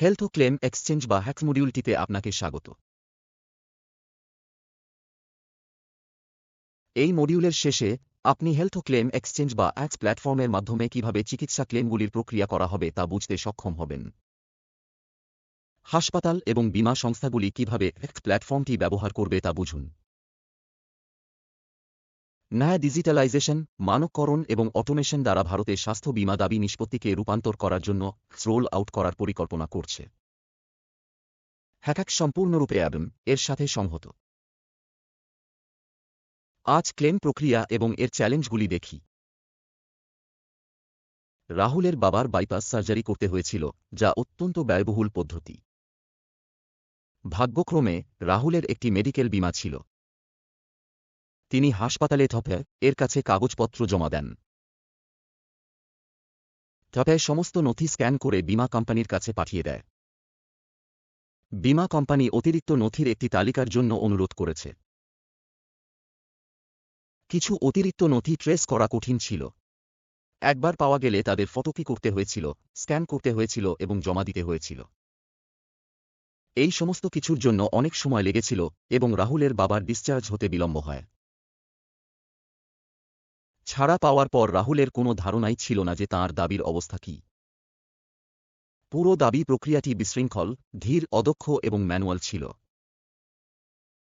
Health ও claim exchange বা হ্যাক্স মডিউলটিতে আপনাকে স্বাগত। এই মডিউলের শেষে আপনি হেলথ ও ক্লেম এক্সচেঞ্জ বা অ্যাক্স প্ল্যাটফর্মের মাধ্যমে কীভাবে চিকিৎসা ক্লেমগুলির প্রক্রিয়া করা হবে তা বুঝতে সক্ষম হবেন। হাসপাতাল এবং বীমা সংস্থাগুলি কীভাবে অ্যাক্স প্ল্যাটফর্মটি ব্যবহার করবে তা বুঝুন। ন্যায় ডিজিটালাইজেশন, মানককরণ এবং অটোমেশন দ্বারা ভারতে স্বাস্থ্য বীমা দাবি নিষ্পত্তিকে রূপান্তর করার জন্য রোল আউট করার পরিকল্পনা করছে। হ্যাকাক সম্পূর্ণরূপে অ্যাবম, এর সাথে সংহত। আজ ক্লেম প্রক্রিয়া এবং এর চ্যালেঞ্জগুলি দেখি। রাহুলের বাবার বাইপাস সার্জারি করতে হয়েছিল, যা অত্যন্ত ব্যয়বহুল পদ্ধতি। ভাগ্যক্রমে, রাহুলের একটি মেডিকেল বীমা ছিল। তিনি হাসপাতালে থপে এর কাছে কাগজপত্র জমা দেন। থপে সমস্ত নথি স্ক্যান করে বিমা কোম্পানির কাছে পাঠিয়ে দেয়। বীমা কোম্পানি অতিরিক্ত নথির একটি তালিকার জন্য অনুরোধ করেছে। কিছু অতিরিক্ত নথি ট্রেস করা কঠিন ছিল। একবার পাওয়া গেলে তাদের ফটোকি করতে হয়েছিল, স্ক্যান করতে হয়েছিল এবং জমা দিতে হয়েছিল। এই সমস্ত কিছুর জন্য অনেক সময় লেগেছিল এবং রাহুলের বাবার ডিসচার্জ হতে বিলম্ব হয়। ছাড়া পাওয়ার পর রাহুলের কোনো ধারণাই ছিল না যে তাঁর দাবির অবস্থা কী। পুরো দাবি প্রক্রিয়াটি বিশৃঙ্খল, ধীর, অদক্ষ এবং ম্যানুয়াল ছিল।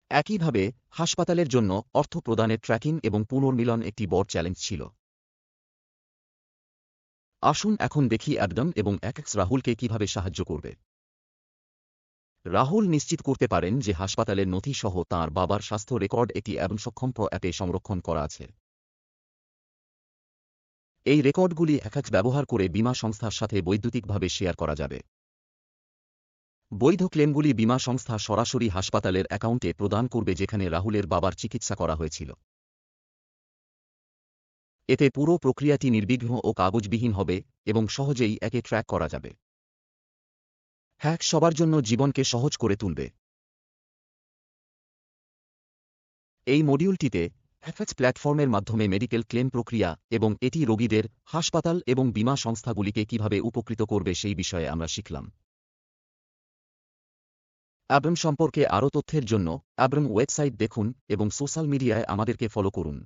একইভাবে, হাসপাতালের জন্য অর্থ প্রদানের ট্র্যাকিং এবং পুনর্মিলন একটি বড় চ্যালেঞ্জ ছিল। আসুন এখন দেখি অ্যাডম এবং এক্স রাহুলকে কীভাবে সাহায্য করবে। রাহুল নিশ্চিত করতে পারেন যে হাসপাতালের নথি সহ তাঁর বাবার স্বাস্থ্য রেকর্ড একটি অ্যাবন সক্ষম অ্যাপে সংরক্ষণ করা আছে। এই রেকর্ডগুলি একাজ ব্যবহার করে বিমা সংস্থার সাথে বৈদ্যুতিকভাবে শেয়ার করা যাবে। বৈধ ক্লেমগুলি বিমা সংস্থা সরাসরি হাসপাতালের অ্যাকাউন্টে প্রদান করবে যেখানে রাহুলের বাবার চিকিৎসা করা হয়েছিল। এতে পুরো প্রক্রিয়াটি নির্বিঘ্ন ও কাগজবিহীন হবে এবং সহজেই একে ট্র্যাক করা যাবে। হ্যাক সবার জন্য জীবনকে সহজ করে তুলবে। এই মডিউলটিতে এফএক্স প্ল্যাটফর্মের মাধ্যমে মেডিকেল ক্লেম প্রক্রিয়া এবং এটি রোগীদের, হাসপাতাল এবং বীমা সংস্থাগুলিকে কীভাবে উপকৃত করবে সেই বিষয়ে আমরা শিখলাম। অ্যাব্রম সম্পর্কে আরও তথ্যের জন্য অ্যাব্রম ওয়েবসাইট দেখুন এবং সোশ্যাল মিডিয়ায় আমাদেরকে ফলো করুন।